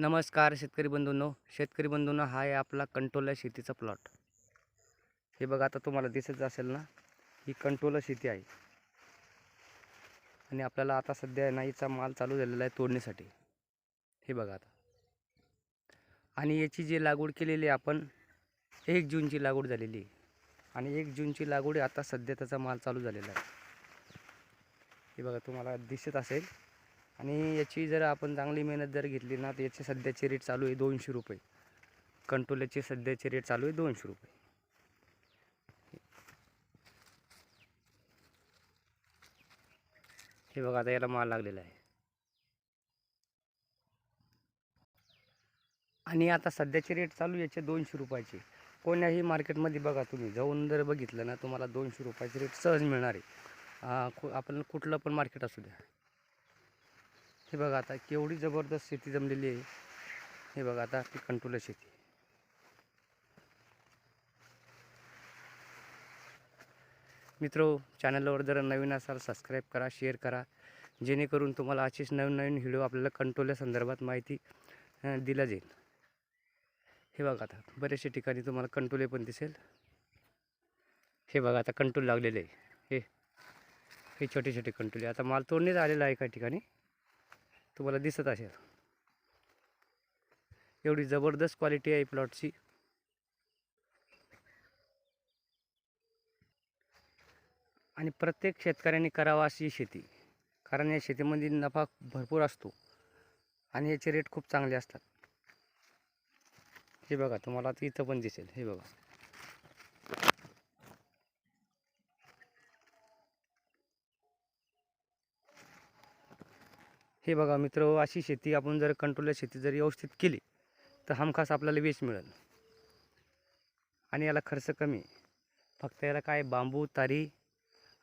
नमस्कार शेतकरी बंधूंनो. शेतकरी बंधूंनो हा आहे आपला कंटोला शेतीचा प्लॉट हे बघा आता तुम्हाला दिसत असेल ना ही कंटोला शेती आहे. आणि आपल्याला आता सध्या नाहीचा माल चालू झालेला आहे तोडणीसाठी. हे बघा आता. आणि याची जी लागवड केलेली आहे आपण एक जूनची लागवड झालेली आहे. आणि एक जूनची लागवड आता सध्या त्याचा माल चालू झालेला आहे. हे बघा तुम्हाला दिसत असेल. आणि याची जर आपण चांगली मेहनत जर घेतली ना तर याचे सध्याचे रेट चालू आहे दोनशे रुपये. कंटोल्याचे सध्याचे रेट चालू आहे दोनशे रुपये. हे बघा आता याला माल लागलेला आहे. आणि आता सध्याचे रेट चालू याचे दोनशे रुपयाचे. कोण्याही मार्केटमध्ये बघा तुम्ही जाऊन जर बघितलं ना तुम्हाला दोनशे रुपयाचे रेट सहज मिळणार आहे. कु- आपण कुठलं पण मार्केट असू द्या. हे बघा आता केवढी जबरदस्त शेती जमलेली आहे. हे बघा आता ती कंट्रोल शेती. मित्रो चॅनलवर जर नवीन असाल सबस्क्राईब करा शेअर करा. जेणेकरून तुम्हाला अशीच नवीन नवीन व्हिडिओ आपल्याला कंट्रोलच्या संदर्भात माहिती दिला जाईल. हे बघा आता बऱ्याचशा ठिकाणी तुम्हाला कंट्रोले पण दिसेल. हे बघा आता कंट्रोल लागलेले आहे. हे हे छोटे छोटे कंट्रोले आता माल तोडणीच आलेला आहे काही ठिकाणी. तुम्हाला दिसत असेल. एवढी जबरदस्त क्वालिटी आहे प्लॉटची आणि प्रत्येक शेतकऱ्यांनी करावा अशी शेती. कारण या शेतीमध्ये नफा भरपूर असतो. आणि याचे रेट खूप चांगले असतात. हे बघा तुम्हाला इथं पण दिसेल. हे बघा. हे बघा मित्र अशी शेती आपण जर कंट्रोल शेती जर व्यवस्थित केली तर हमखास आपल्याला वेच मिळेल. आणि याला खर्च कमी. फक्त याला काय बांबू तारी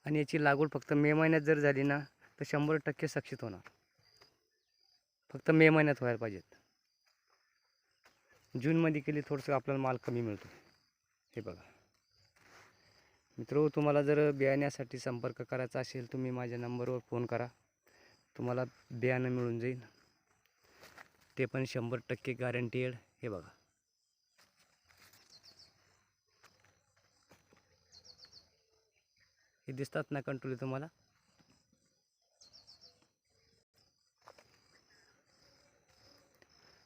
आणि याची लागवड फक्त मे महिन्यात जर झाली ना तर शंभर टक्के सक्षित होणार. फक्त मे महिन्यात व्हायला पाहिजेत. जूनमध्ये केली थोडंसं आपल्याला माल कमी मिळतो. हे बघा. मित्र तुम्हाला जर बियाण्यासाठी संपर्क करायचा असेल तुम्ही माझ्या नंबरवर फोन करा. तुम्हाला बियाणं मिळून जाईल. ते पण शंभर टक्के गॅरंटीड हे बघा. हे दिसतात ना कंट्रोल तुम्हाला?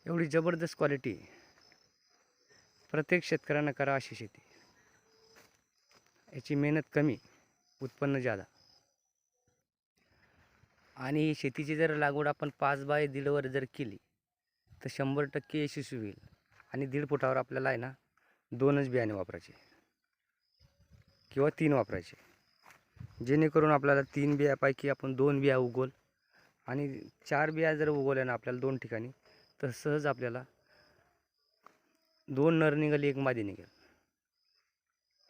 एवढी जबरदस्त क्वालिटी प्रत्येक शेतकऱ्यांना करा अशी शेती. याची मेहनत कमी उत्पन्न जादा आणि शेतीची जर लागवड आपण पाच बाय दीडवर जर केली तर शंभर टक्के यशस्वी होईल. आणि दीड फुटावर आपल्याला आहे ना दोनच बियाणे वापरायचे. किंवा तीन वापरायचे. जेणेकरून आपल्याला तीन बियापैकी आपण दोन बिया उगवल आणि चार बिया जर उगवल्या ना आपल्याला दोन ठिकाणी तर सहज आपल्याला दोन नर निघाली एक मादी निघेल.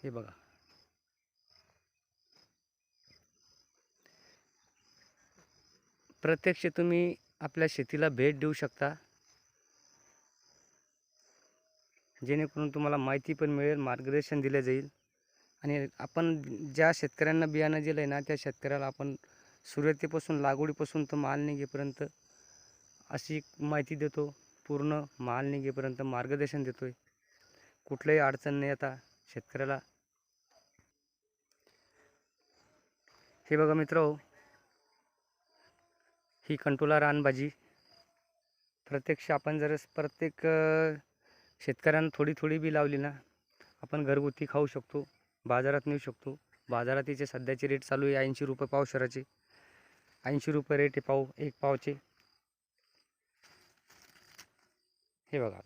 हे बघा. प्रत्यक्ष तुम्ही आपल्या शेतीला भेट देऊ शकता. जेणेकरून तुम्हाला माहिती पण मिळेल मार्गदर्शन दिलं जाईल. आणि आपण ज्या शेतकऱ्यांना बियाणं दिलं आहे ना त्या शेतकऱ्याला आपण सुरुवातीपासून लागवडीपासून तर माल निघेपर्यंत अशी माहिती देतो. पूर्ण माल निघेपर्यंत मार्गदर्शन देतो आहे कुठलंही अडचण नाही आता शेतकऱ्याला. हे बघा मित्र ही कंटोला रानभाजी. प्रत्यक्ष आपण जर प्रत्येक शेतकऱ्यांना थोडी थोडी बी लावली ना आपण घरगुती खाऊ शकतो बाजारात नेऊ शकतो. बाजारात तिचे सध्याचे रेट चालू आहे ऐंशी रुपये पाव शराचे ऐंशी रुपये रेट आहे पाव एक पावचे. हे बघा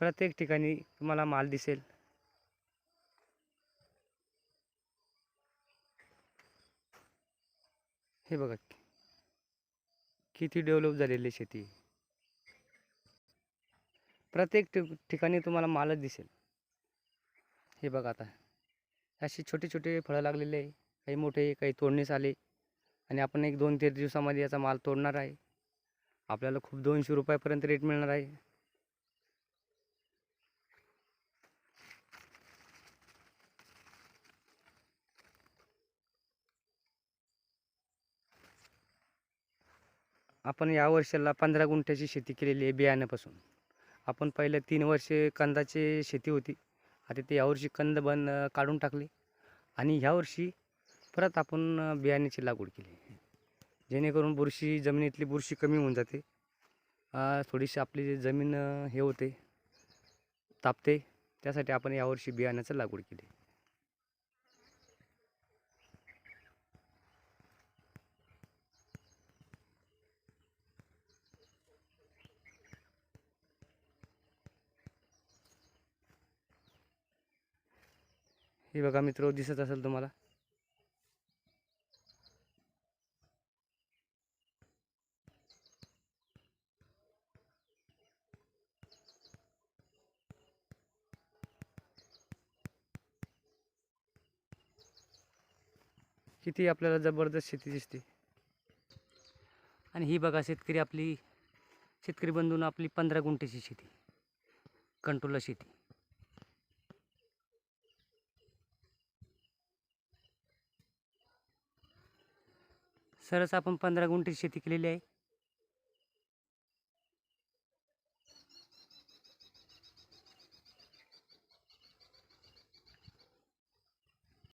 प्रत्येक ठिकाणी तुम्हाला माल दिसेल. हे बघा किती डेव्हलप झालेली शेती. प्रत्येक ठिकाणी तुम्हाला मालच दिसेल. हे बघा आता अशी छोटे छोटे फळं लागलेले आहे. काही मोठे काही तोडणीस आले. आणि आपण एक दोन तीन दिवसामध्ये याचा माल तोडणार आहे. आपल्याला खूप दोनशे रुपयापर्यंत रेट मिळणार आहे. आपण या वर्षाला पंधरा गुंठ्याची शेती केलेली आहे बियाण्यापासून. आपण पहिले तीन वर्षे कंदाची शेती होती. आता ते यावर्षी कंद बंद काढून टाकली. आणि ह्या वर्षी परत आपण बियाण्याची लागवड केली. जेणेकरून बुरशी जमिनीतली बुरशी कमी होऊन जाते. थोडीशी आपली जी जमीन हे होते तापते. त्यासाठी आपण यावर्षी बियाण्याचं लागवड केली. हे बघा मित्र दिसत असेल तुम्हाला. किती आपल्याला जबरदस्त शेती दिसते. आणि ही बघा शेतकरी आपली शेतकरी बंधून आपली पंधरा गुंठेची शेती. कंट्रोलला शेती. सरस आपण पंधरा गुंठे शेती केलेली आहे.